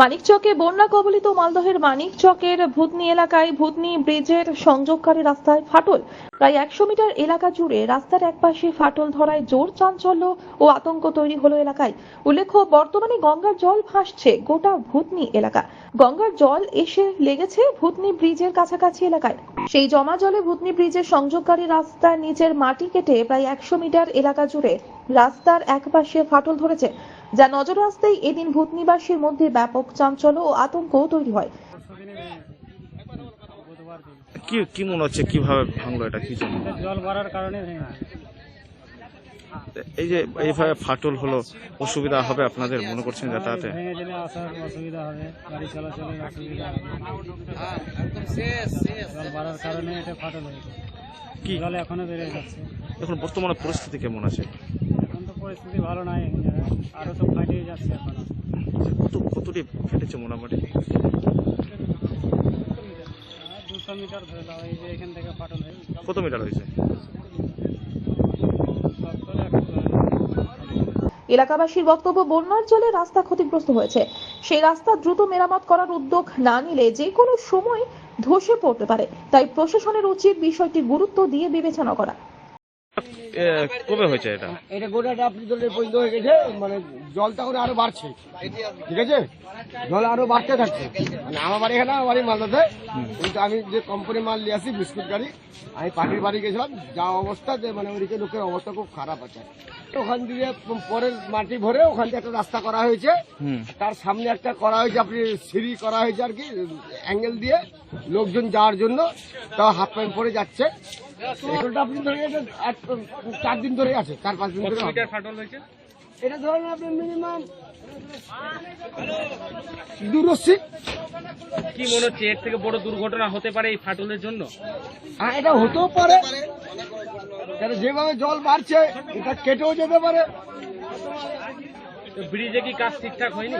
মানিকচকে বন্যা কবলিত মালদহের মানিকচকের ভূতনি এলাকায় ভূতনি ব্রিজের সংযোগকারী রাস্তায় ফাটল। প্রায় একশো মিটার এলাকা জুড়ে রাস্তার একপাশে ফাটল ধরায় জোর চাঞ্চল্য ও আতঙ্ক তৈরি হলো এলাকায়। উল্লেখ্য, বর্তমানে গঙ্গার জল ভাসছে গোটা ভূতনি এলাকা। গঙ্গার জল এসে লেগেছে ভূতনি ব্রিজের কাছাকাছি এলাকায়। সেই জমা জলে ভূতনি ব্রিজের সংযোগকারী রাস্তার নিচের মাটি কেটে প্রায় একশো মিটার এলাকা জুড়ে রাস্তার একপাশে ফাটল ধরেছে। যা নজর আসতেই এদিন ভূতনিবাসীর মধ্যে ব্যাপক চাঞ্চল্য ও আতঙ্ক তৈরি হয়। কি কি মনে হচ্ছে? কীভাবে ভাঙলো এটা? কি জন্য? জল বাড়ার কারণে এই যে এইভাবে ফাটল হলো অসুবিধা হবে আপনাদের? মনে করছেন যাতায়াতে? ভেঙে গেলে আসার অসুবিধা হবে গাড়ি চলাচলের অসুবিধা হবে জল বাড়ার কারণে এটা ফাটল হয়েছে। কি? জল এখনও বেড়ে যাচ্ছে। এখন বর্তমানে পরিস্থিতি কেমন আছে? পরিস্থিতি ভালো নাই আরও তো ফাটিয়ে যাচ্ছে এখনও। কত কতটি ফেটেছে মোটামুটি? দুশো মিটার ধরে নাও এই যে এখান থেকে ফাটল কত মিটার হয়েছে? এলাকাবাসীর বক্তব্য বন্যার জলে রাস্তা ক্ষতিগ্রস্ত হয়েছে। সেই রাস্তা দ্রুত মেরামত করার উদ্যোগ না নিলে যে কোনো সময় ধসে পড়তে পারে। তাই প্রশাসনের উচিত বিষয়টি গুরুত্ব দিয়ে বিবেচনা করা। কবে হয়েছে এটা? এটা গোটাটা আপনি জলের পরিণত হয়ে গেছে মানে জলটা করে আরও বাড়ছে। ঠিক আছে? জল আরও বাড়তে থাকছে। মানে আমার বাড়ি এখানে আমার বাড়ি মালদাতে। কিন্তু আমি যে কোম্পানি মাল নিয়ে আসি বিস্কুট গাড়ি আমি পাখির বাড়ি গেছিলাম। যা অবস্থা যে মানে ওইদিকে লোকের অবস্থা খুব খারাপ আছে। ওখান দিয়ে পরের মাটি ভরে ওখান দিয়ে একটা রাস্তা করা হয়েছে। তার সামনে একটা করা হয়েছে আপনি সিঁড়ি করা হয়েছে আর কি অ্যাঙ্গেল দিয়ে লোকজন যাওয়ার জন্য। তাও হাফ প্যান্ট পরে যাচ্ছে। এগুলোটা আপনি ধরে চার দিন ধরে আছে চার পাঁচ দিন ধরে ফাটল হয়েছে? এটা ধরেন আপনি মিনিমাম কি মনে হচ্ছে এর থেকে বড় দুর্ঘটনা হতে পারে এই ফাটলের জন্য? হ্যাঁ এটা হতেও পারে। যেভাবে জল বাড়ছে এটা কেটেও যেতে পারে। ব্রিজে কি কাজ ঠিকঠাক হয়নি?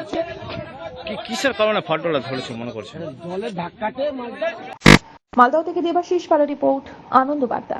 কি কিসের কারণে ফাটলটা ধরেছে মনে করছে জলের ধাক্কাতে মালটা মালদহ থেকে দেবাশিস পালা রিপোর্ট আনন্দ বার্তা।